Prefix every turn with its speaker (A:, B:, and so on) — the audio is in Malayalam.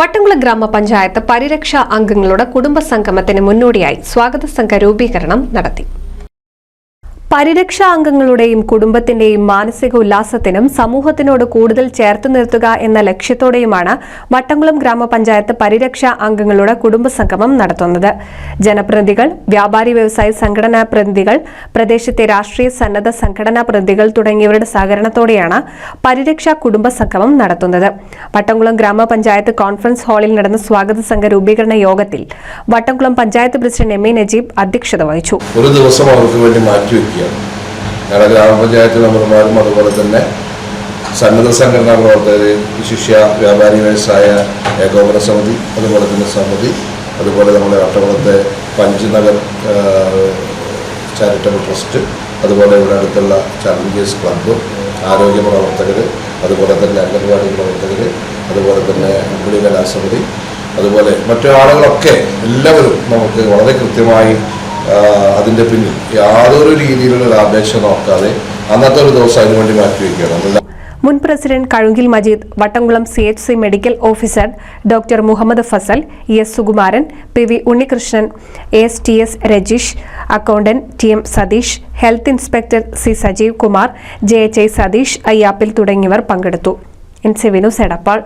A: വട്ടംകുളം ഗ്രാമപഞ്ചായത്ത് പരിരക്ഷാ അംഗങ്ങളുടെ കുടുംബ സംഗമത്തിന് മുന്നോടിയായി സ്വാഗത സംഘ രൂപീകരണം നടത്തി. പരിരക്ഷാ അംഗങ്ങളുടെയും കുടുംബത്തിന്റെയും മാനസിക ഉല്ലാസത്തിനും സമൂഹത്തിനോട് കൂടുതൽ ചേർത്ത് നിർത്തുക എന്ന ലക്ഷ്യത്തോടെയുമാണ് വട്ടംകുളം ഗ്രാമപഞ്ചായത്ത് പരിരക്ഷാ അംഗങ്ങളുടെ കുടുംബസംഗമം നടത്തുന്നത്. ജനപ്രതിനിധികൾ വ്യാപാരി വ്യവസായ സംഘടനാ പ്രതിനിധികൾ പ്രദേശത്തെ രാഷ്ട്രീയ സന്നദ്ധ സംഘടനാ പ്രതിനിധികൾ തുടങ്ങിയവരുടെ സഹകരണത്തോടെയാണ് പരിരക്ഷാ കുടുംബസംഗമം നടത്തുന്നത്. വട്ടംകുളം ഗ്രാമപഞ്ചായത്ത് കോൺഫറൻസ് ഹാളിൽ നടന്ന സ്വാഗത സംഘ രൂപീകരണ യോഗത്തിൽ Vattamkulam panchayat president M A Najeeb അധ്യക്ഷത വഹിച്ചു.
B: ഒരു ദിവസം അവർക്ക് വേണ്ടി മാറ്റിവെക്കുകയാണ് ഞങ്ങളുടെ ഗ്രാമപഞ്ചായത്ത് മെമ്പർമാരും അതുപോലെ തന്നെ സന്നദ്ധ സംഘടനാ പ്രവർത്തകർ ശിഷ്യ വ്യാപാരി വ്യവസായ ഏകോപന സമിതി അതുപോലെ തന്നെ സമിതി അതുപോലെ നമ്മുടെ വട്ടകുളത്തെ പഞ്ച്നഗർ ചാരിറ്റബിൾ ട്രസ്റ്റ് അതുപോലെ ഇവിടെ അടുത്തുള്ള ചാലഞ്ചേഴ്സ് ക്ലബ്ബ് ആരോഗ്യ പ്രവർത്തകർ അതുപോലെ തന്നെ അംഗൻവാടി പ്രവർത്തകർ അതുപോലെ തന്നെ അമ്പിളി കലാസമിതി അതുപോലെ മറ്റു ആളുകളൊക്കെ എല്ലാവരും നമുക്ക് വളരെ കൃത്യമായി അതിന്റെ പിന്നിൽ യാതൊരു രീതിയിലുള്ള അപേക്ഷ നോക്കാതെ അന്നത്തെ ഒരു ദിവസം അതിനുവേണ്ടി മാറ്റിവെക്കുകയാണ്
A: മുൻ president Kazhunkil Majeed Vattamkulam C H C medical officer doctor Muhammad Fasal E S Sukumaran P V Unnikrishnan S T S Rajeesh accountant T M Satheesh health inspector C Sajeev Kumar J H I Satheesh Ayyappil തുടങ്ങിയവർ പങ്കെടുത്തു. N C Vinu സെടപ്പാൾ